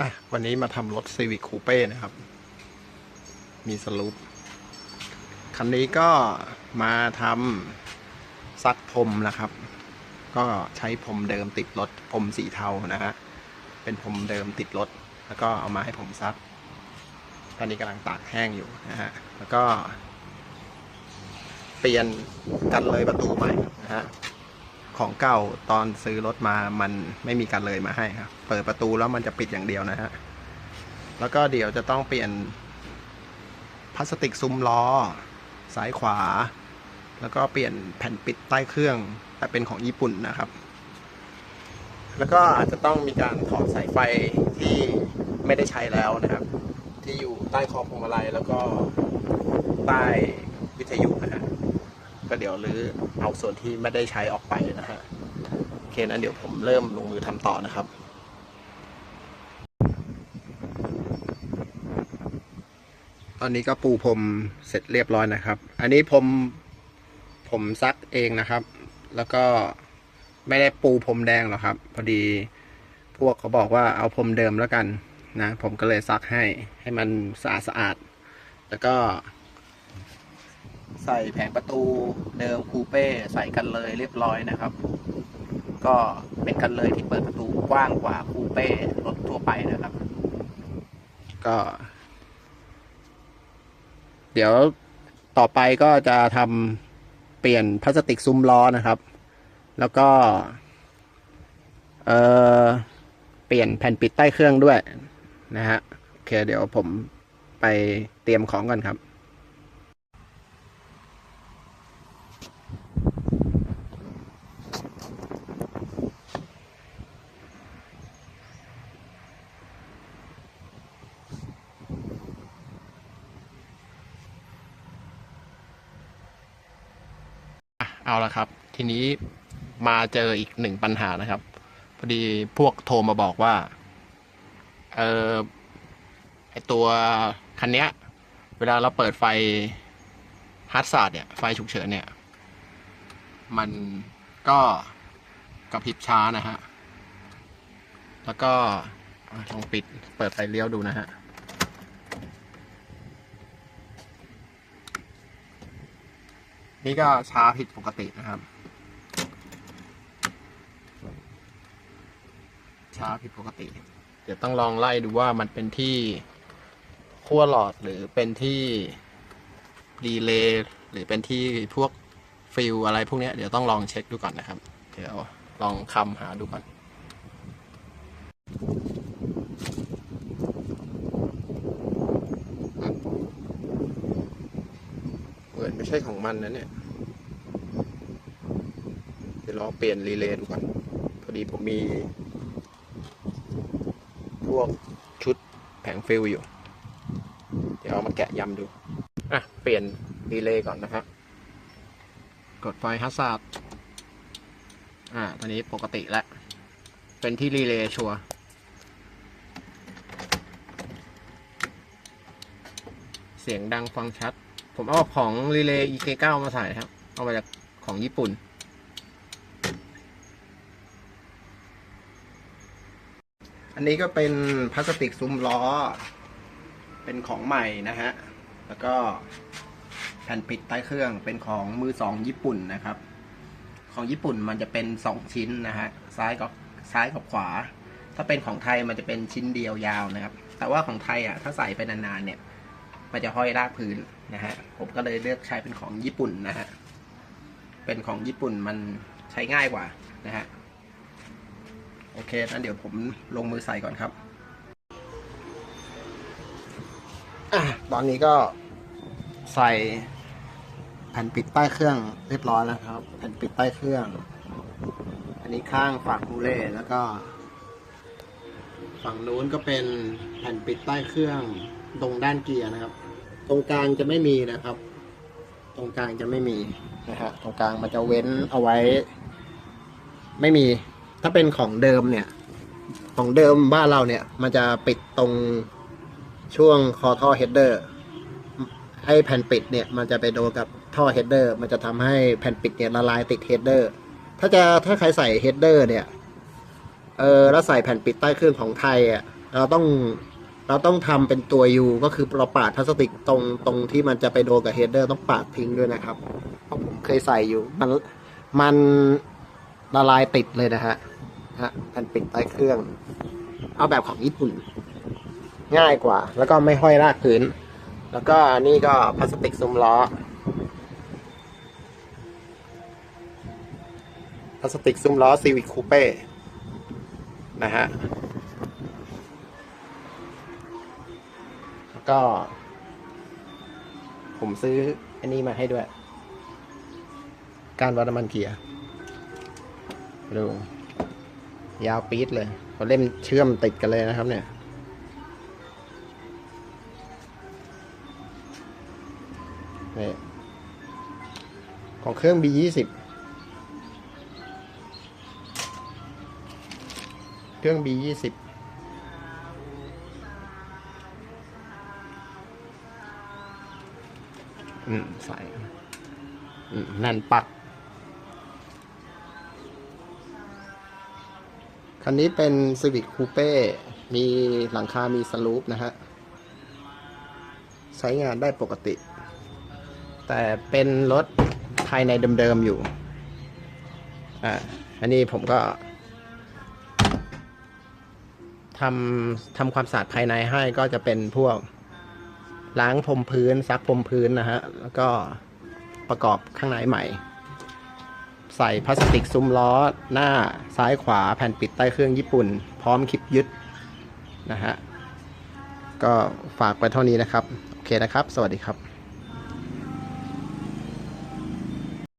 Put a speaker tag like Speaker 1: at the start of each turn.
Speaker 1: อะวันนี้มาทำรถ Civic Coupe นะครับ มีสลูปคันนี้ก็มาทำซักพรมนะครับ ก็ใช้พรมเดิมติดรถพรมสีเทานะฮะเป็นพรมเดิมติดรถ แล้วก็เอามาให้ผมซัก ตอนนี้กำลังตากแห้งอยู่นะฮะแล้วก็ เปลี่ยนกันเลยประตูใหม่นะฮะ ของเก่าตอนซื้อรถมามันไม่มีการเลยมาให้ครับ เปิดประตูแล้วมันจะปิดอย่างเดียวนะฮะ แล้วก็เดี๋ยวจะต้องเปลี่ยนพลาสติกซุ้มล้อ ซ้ายขวา แล้วก็เปลี่ยนแผ่นปิดใต้เครื่อง แต่เป็นของญี่ปุ่นนะครับ แล้วก็อาจจะต้องมีการถอดสายไฟที่ไม่ได้ใช้แล้วนะครับ ที่อยู่ใต้คอพวงมาลัยแล้วก็ใต้วิทยุ ก็เดี๋ยวรื้อเอาส่วนที่ไม่ได้ใช้ออกไปนะฮะโอเคนั้นเดี๋ยวผมเริ่มลงมือทำต่อนะครับตอนนี้ก็ปูพรมเสร็จเรียบร้อยนะครับ อันนี้ผมผมซักเองนะครับ แล้วก็ไม่ได้ปูพรมแดงหรอกครับ พอดีพวกเขาบอกว่าเอาพรมเดิมแล้วกันนะ ผมก็เลยซักให้ให้มันสะอาดสะอาดๆแล้วก็ ใส่แผงประตูเดิมคูเป้ใส่กันเลยเรียบร้อยนะครับ ก็เป็นกันเลยที่เปิดประตูกว้างกว่าคูเป้รถทั่วไปนะครับ ก็ เดี๋ยวต่อไปก็จะทำเปลี่ยนพลาสติกซุ้มล้อนะครับ แล้วก็ เออเปลี่ยนแผ่นปิดใต้เครื่องด้วยนะฮะโอเคเดี๋ยวผมไปเตรียมของก่อนครับ เอาละครับ ทีนี้มาเจออีกหนึ่งปัญหานะครับ พอดีพวกโทรมาบอกว่า เออไอตัวคันเนี้ย เวลาเราเปิดไฟฮาร์ดสาดเนี่ยไฟฉุกเฉินเนี่ย มันก็กระพริบช้านะฮะ แล้วก็ลองปิดเปิดไฟเลี้ยวดูนะฮะ นี่ก็ช้าผิดปกตินะครับ ช้าผิดปกติ เดี๋ยวต้องลองไล่ดูว่ามันเป็นที่ขั้วหลอดหรือเป็นที่รีเลย์หรือเป็นที่พวกฟิลอะไรพวกนี้เดี๋ยวต้องลองเช็คดูก่อนนะครับ เดี๋ยวลองคำหาดูก่อน เหมือน ไม่ใช่ของมันนะเนี่ยเดี๋ยวลองเปลี่ยนรีเลย์ดูก่อนพอดีผมมีพวกชุดแผงฟิลอยู่ เดี๋ยวเอามาแกะยำดู อะ เปลี่ยนรีเลย์ก่อนนะครับ กดไฟฮัสซาร์ดอ่าตอนนี้ปกติแล้วเป็นที่รีเลย์ชัวเสียงดังฟังชัด ผมเอาของรีเลย์ EK9 มาใส่ครับ เอามาจากของญี่ปุ่น อันนี้ก็เป็นพลาสติกซุ้มล้อ เป็นของใหม่นะฮะ แล้วก็แผ่นปิดใต้เครื่องเป็นของมือสองญี่ปุ่นนะครับ ของญี่ปุ่นมันจะเป็นสองชิ้นนะฮะ ซ้ายกับซ้ายกับขวา ถ้าเป็นของไทยมันจะเป็นชิ้นเดียวยาวนะครับ แต่ว่าของไทยอะถ้าใส่ไปนานๆเนี่ย มันจะห้อยรากพื้น นะฮะผมก็เลยเลือกใช้เป็นของญี่ปุ่นนะฮะเป็นของญี่ปุ่นมันใช้ง่ายกว่านะฮะโอเคนั้นเดี๋ยวผมลงมือใส่ก่อนครับอะตอนนี้ก็ใส่แผ่นปิดใต้เครื่องเรียบร้อยแล้วครับ แผ่นปิดใต้เครื่อง อันนี้ข้างฝั่งคูเล่แล้วก็ ฝั่งนู้นก็เป็นแผ่นปิดใต้เครื่องตรงด้านเกียร์นะครับ ตรงกลางจะไม่มีนะครับ ตรงกลางจะไม่มีนะฮะตรงกลางมันจะเว้นเอาไว้ ไม่มี ถ้าเป็นของเดิมเนี่ย ของเดิมบ้านเราเนี่ย มันจะปิดตรงช่วงคอท่อเฮดเดอร์ให้แผ่นปิดเนี่ย มันจะไปโดนกับท่อเฮดเดอร์มันจะทำให้แผ่นปิดเนี่ยละลายติดเฮดเดอร์ถ้าจะถ้าใครใส่เฮดเดอร์เนี่ยเออแล้วใส่แผ่นปิดใต้เครื่องของไทยอะเราต้อง เราต้องทำเป็นตัวยูก็คือเราปาดพลาสติกตรงตรงที่มันจะไปโดนกับเฮดเดอร์ต้องปาดทิ้งด้วยนะครับเพราะผมเคยใส่อยู่ มันมันละลายติดเลยนะฮะฮะแผ่นปิดใต้เครื่อง เอาแบบของญี่ปุ่น ง่ายกว่า แล้วก็ไม่ห้อยรากพื้น แล้วก็นี่ก็พลาสติกซุ้มล้อพลาสติกซุ้มล้อซีวิคคูเป้นะฮะ ก็ ผมซื้ออันนี้มาให้ด้วย การวัดน้ำมันเขียดูยาวปี๊ดเลยเขาเล่มเชื่อมติดกันเลยนะครับ เนี่ย นี่ ของเครื่องสิบเครื่องสิบ อืมใส่อืมแน่นปัก คันนี้เป็น Civic Coupe มีหลังคา มีสลูปนะฮะ ใช้งานได้ปกติ แต่เป็นรถภายในเดิมๆอยู่ อ่า อันนี้ผมก็ทำทำความสะอาดภายในให้ก็จะเป็นพวก ล้างพรมพื้นซักพรมพื้นนะฮะ แล้วก็ประกอบข้างในใหม่ ใส่พลาสติกซุ้มล้อหน้าซ้ายขวาแผ่นปิดใต้เครื่องญี่ปุ่น พร้อมคลิปยึดนะฮะ ก็ฝากไปเท่านี้นะครับ โอเคนะครับ สวัสดีครับ